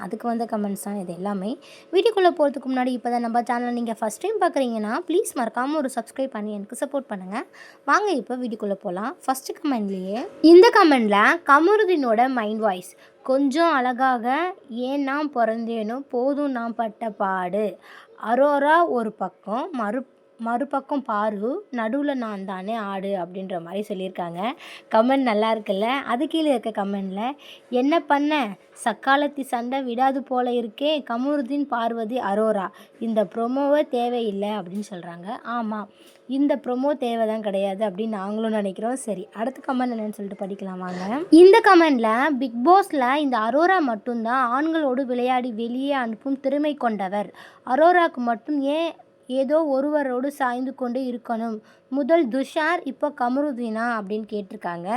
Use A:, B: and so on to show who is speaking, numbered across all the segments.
A: அதுக்கு வந்த கமெண்ட்ஸ் தான் இது எல்லாமே. வீடியோக்குள்ளே போகிறதுக்கு முன்னாடி இப்போ தான் நம்ம சேனல் நீங்கள் ஃபஸ்ட் டைம் பார்க்குறீங்கன்னா ப்ளீஸ் மறக்காமல் ஒரு சப்ஸ்கிரைப் பண்ணி எனக்கு சப்போர்ட் பண்ணுங்கள் வாங்க இப்போ வீடியோக்குள்ளே போகலாம் ஃபஸ்ட்டு கமெண்ட்லேயே இந்த கமெண்டில் கமருதீனோட மைண்ட் வாய்ஸ் கொஞ்சம் அழகாக ஏன் நான் பிறந்தேனோ போதும் நான் பட்ட பாடு. அரோரா ஒரு பக்கம் மறு மறுபக்கம் பாரு நடுவில் நான் தானே ஆடு அப்படின்ற மாதிரி சொல்லியிருக்காங்க. கமெண்ட் நல்லா இருக்குல்ல? அது கீழே இருக்க கமெண்டில் என்ன பண்ண? சக்காலத்தி சண்டை விடாது போல இருக்கே கமருதீன் பார்வதி அரோரா. இந்த ப்ரொமோவே தேவையில்லை அப்படின்னு சொல்கிறாங்க ஆமாம் இந்த ப்ரொமோ தேவை தான் கிடையாது அப்படின்னு நாங்களும் நினைக்கிறோம். சரி அடுத்த கமெண்ட் என்னன்னு சொல்லிட்டு படிக்கலாமாங்க இந்த கமெண்டில் பிக் பாஸில் இந்த அரோரா மட்டும்தான் ஆண்களோடு விளையாடி வெளியே அனுப்பும் திறமை கொண்டவர். அரோராக்கு மட்டும் ஏன் ஏதோ ஒருவரோடு சாய்ந்து கொண்டு இருக்கணும். முதல் துஷார் இப்போ கமருதீனா அப்படின்னு கேட்டிருக்காங்க.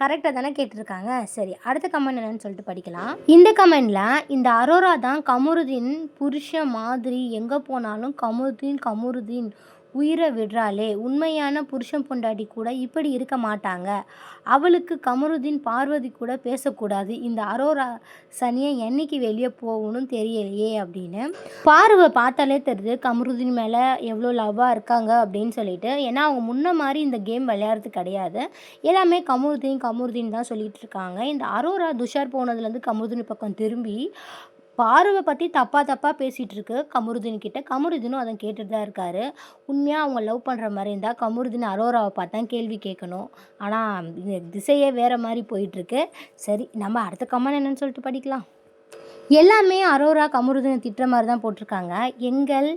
A: கரெக்டாக தானே கேட்டிருக்காங்க? சரி அடுத்த கமெண்ட் என்னன்னு சொல்லிட்டு படிக்கலாம். இந்த கமெண்டில் இந்த அரோரா தான் கமருதீன் புருஷன் மாதிரி எங்கே போனாலும் கமருதீன் கமருதீன் உயிரை விடுறாளே. உண்மையான புருஷன் பொண்டாட்டி கூட இப்படி இருக்க மாட்டாங்க. அவளுக்கு கமருதீன் பார்வதி கூட பேசக்கூடாது. இந்த அரோரா சனியை என்னைக்கு வெளியே போகணும்னு தெரியலையே அப்படின்னு பார்வை பார்த்தாலே தெரியுது கமருதீன் மேலே எவ்வளோ லவ்வாக இருக்காங்க அப்படின்னு சொல்லிட்டு. ஏன்னா அவங்க முன்ன மாதிரி இந்த கேம் விளையாடுறது கிடையாது. எல்லாமே கமருதீன் கமருதீன் தான் சொல்லிகிட்டு இருக்காங்க. இந்த அரோரா துஷார் போனதுலேருந்து கமருதீன் பக்கம் திரும்பி பார்வை பற்றி தப்பாக தப்பாக பேசிகிட்டு இருக்கு கமருதீன் கிட்ட. கமருதீனும் அதை கேட்டுட்டு தான் இருக்காரு. உண்மையாக அவங்க லவ் பண்ணுற மாதிரி இருந்தால் கமருதீன் அரோராவை பார்த்தா கேள்வி கேட்கணும். ஆனால் இந்த திசையே வேறு மாதிரி போயிட்டுருக்கு. சரி நம்ம அடுத்த கமெண்ட் என்னன்னு சொல்லிட்டு படிக்கலாம். எல்லாமே அரோரா கமருதீனை திட்டுற மாதிரி தான் போட்டிருக்காங்க. எங்கள்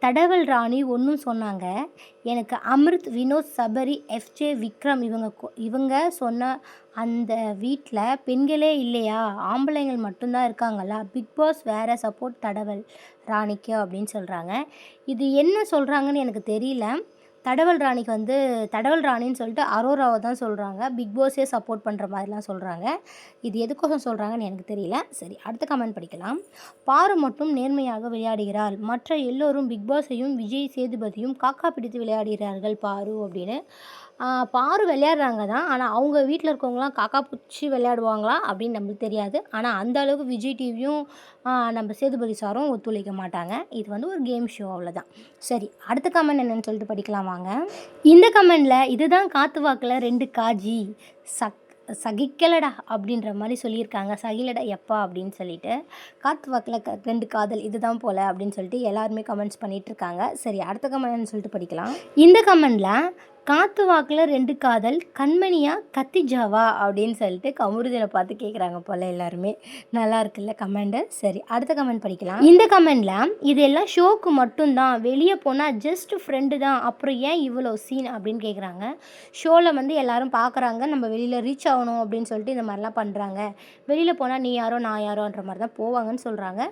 A: தடவல் ராணி ஒன்றும் சொன்னாங்க. எனக்கு அமிர்த் வினோத் சபரி எஃப்ஜே விக்ரம் இவங்க கொ- இவங்க சொன்ன அந்த வீட்டில் பெண்களே இல்லையா? ஆம்பளைங்கள் மட்டும்தான் இருக்காங்களா? பிக் பாஸ் வேற சப்போர்ட் தடவல் ராணிக்கு அப்படின்னு சொல்கிறாங்க இது என்ன சொல்கிறாங்கன்னு எனக்கு தெரியல. தடவல் ராணிக்கு வந்து தடவல் ராணின்னு சொல்லிட்டு அரோராவை தான் சொல்கிறாங்க பிக் பாஸே சப்போர்ட் பண்ணுற மாதிரிலாம் சொல்கிறாங்க இது எதுக்கோசம் சொல்கிறாங்கன்னு எனக்கு தெரியல. சரி அடுத்த கமெண்ட் படிக்கலாம். பாரு மட்டும் நேர்மையாக விளையாடுகிறாள். மற்ற எல்லோரும் பிக் பாஸையும் விஜய் சேதுபதியும் காக்கா பிடித்து விளையாடுகிறார்கள் பாரு அப்படின்னு பாரு விளையாடுறாங்க தான் ஆனால் அவங்க வீட்டில் இருக்கவங்களாம் காக்கா பிடிச்சி விளையாடுவாங்களா? அப்படின்னு நம்மளுக்கு தெரியாது. ஆனால் அந்த அளவுக்கு விஜய் டிவியும் நம்ம சேதுபதி சாரும் ஒத்துழைக்க மாட்டாங்க. இது வந்து ஒரு கேம் ஷோ அவ்வளோதான் சரி அடுத்த கமெண்ட் என்னன்னு சொல்லிட்டு படிக்கலாம் வாங்க. இந்த கமெண்டில் இதுதான் காத்து வாக்கில் ரெண்டு காஜி. சக் சகிக்கலடா அப்படின்ற மாதிரி சொல்லியிருக்காங்க. சகிலடா எப்பா அப்படின்னு சொல்லிட்டு. காத்து வாக்கில் க ரெண்டு காதல் இதுதான் போல அப்படின்னு சொல்லிட்டு எல்லாருமே கமெண்ட்ஸ் பண்ணிட்டு இருக்காங்க. சரி அடுத்த கமெண்ட்னு சொல்லிட்டு படிக்கலாம். இந்த கமெண்டில் காத்து வாக்கில் ரெண்டு காதல் கண்மணியா கத்திஜாவா அப்படின்னு சொல்லிட்டு கமுருதனை பார்த்து கேட்குறாங்க போல எல்லாருமே. நல்லா இருக்குல்ல கமெண்டு சரி அடுத்த கமெண்ட் படிக்கலாம். இந்த கமெண்டில் இதெல்லாம் ஷோக்கு மட்டும்தான். வெளியே போனால் ஜஸ்ட் ஃப்ரெண்டு தான். அப்புறம் ஏன் இவ்வளோ சீன் அப்படின்னு கேட்குறாங்க ஷோவில் வந்து எல்லாரும் பார்க்குறாங்க நம்ம வெளியில் ரீச் ஆகணும் அப்படின்னு சொல்லிட்டு இந்த மாதிரிலாம் பண்ணுறாங்க வெளியில் போனால் நீ யாரோ நான் யாரோன்ற மாதிரி தான் போவாங்கன்னு சொல்கிறாங்க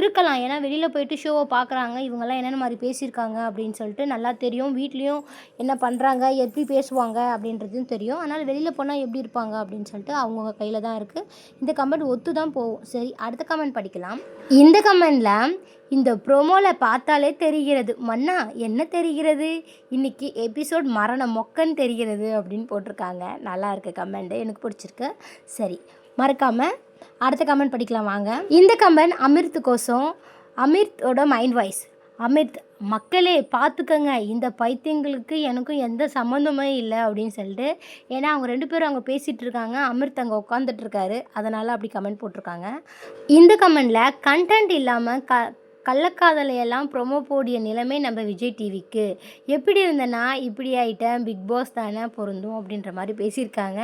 A: இருக்கலாம். ஏன்னா வெளியில் போயிட்டு ஷோவை பார்க்குறாங்க இவங்கெல்லாம் என்னென்ன மாதிரி பேசியிருக்காங்க அப்படின்னு சொல்லிட்டு நல்லா தெரியும். வீட்லேயும் என்ன பண்ணுறாங்க எப்படி பேசுவாங்க அப்படின்றதும் தெரியும். அதனால் வெளியில் போனால் எப்படி இருப்பாங்க அப்படின்னு சொல்லிட்டு அவங்கவுங்க கையில் தான் இருக்குது இந்த கமெண்ட் ஒத்து தான் போகும். சரி அடுத்த கமெண்ட் படிக்கலாம். இந்த கமெண்டில் இந்த ப்ரோமோவில் பார்த்தாலே தெரிகிறது. மன்னா என்ன தெரிகிறது? இன்றைக்கி எபிசோட் மரண மொக்கன்னு தெரிகிறது அப்படின்னு போட்டிருக்காங்க. நல்லா இருக்கு கமெண்ட்டு எனக்கு பிடிச்சிருக்கு. சரி மறக்காமல் அடுத்த கமெண்ட் படிக்கலாம் வாங்க. இந்த கமெண்ட் அமிர்த்துக்கோசம் அமிர்த்தோட மைண்ட் வாய்ஸ் அமிர்த் மக்களே பார்த்துக்கங்க. இந்த பைத்தியங்களுக்கு எனக்கும் எந்த சம்மந்தமே இல்லை அப்படின்னு சொல்லிட்டு ஏன்னா அவங்க ரெண்டு பேரும் அவங்க பேசிகிட்டு இருக்காங்க. அமிர்த் அங்கே உட்காந்துட்ருக்காரு அதனால் அப்படி கமெண்ட் போட்டிருக்காங்க. இந்த கமெண்டில் கண்டென்ட் இல்லாமல் க கள்ளக்காதலையெல்லாம் ப்ரொமோ போடிய நிலைமை நம்ம விஜய் டிவிக்கு எப்படி இருந்தனா இப்படி ஆகிட்டேன் பிக் பாஸ் தானே பொருந்தும் அப்படின்ற மாதிரி பேசியிருக்காங்க.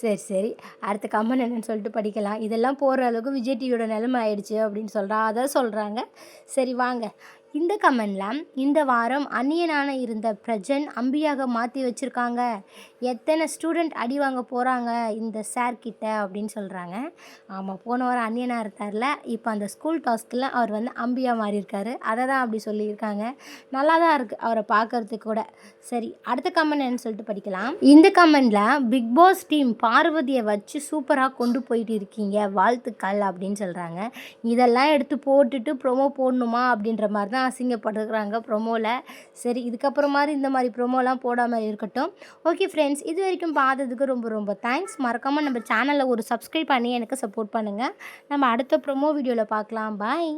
A: சரி சரி. அடுத்த கமெண்ட் என்னன்னு சொல்லிட்டு படிக்கலாம். இதெல்லாம் போகிற அளவுக்கு விஜய் டிவியோட நிலைமை ஆயிடுச்சு அப்படின்னு சொல்கிறா அதை சொல்கிறாங்க சரி வாங்க. இந்த கமெண்டில் இந்த வாரம் அந்நியனான இருந்த பிரஜன் அம்பியாக மாற்றி வச்சுருக்காங்க. எத்தனை ஸ்டூடெண்ட் அடி வாங்க போகிறாங்க இந்த சார் கிட்ட அப்படின்னு சொல்கிறாங்க ஆமாம் போன வாரம் அந்நியனாக இருந்தார்ல இப்போ அந்த ஸ்கூல் டாஸ்கில் அவர் வந்து அம்பியாக மாறியிருக்காரு அதை தான் அப்படி சொல்லியிருக்காங்க. நல்லா தான் இருக்குது அவரை பார்க்கறதுக்கு கூட. சரி அடுத்த கமெண்ட் என்னன்னு சொல்லிட்டு படிக்கலாம். இந்த கமெண்டில் பிக் பாஸ் டீம் பார்வதியை வச்சு சூப்பராக கொண்டு போயிட்டு இருக்கீங்க வாழ்த்துக்கள் அப்படின்னு சொல்கிறாங்க இதெல்லாம் எடுத்து போட்டுட்டு ப்ரொமோ போடணுமா அப்படின்ற மாதிரி தான் தான் அசிங்கப்படுறாங்க ப்ரொமோவில் சரி இதுக்கப்புறம் மாதிரி இந்த மாதிரி ப்ரொமோலாம் போடாமல் இருக்கட்டும். ஓகே ஃப்ரெண்ட்ஸ் இது வரைக்கும் பார்த்ததுக்கு ரொம்ப ரொம்ப தேங்க்ஸ் மறக்காமல் நம்ம சேனலில் ஒரு சப்ஸ்கிரைப் பண்ணி எனக்கு சப்போர்ட் பண்ணுங்கள் நம்ம அடுத்த ப்ரொமோ வீடியோவில் பார்க்கலாம். பாய்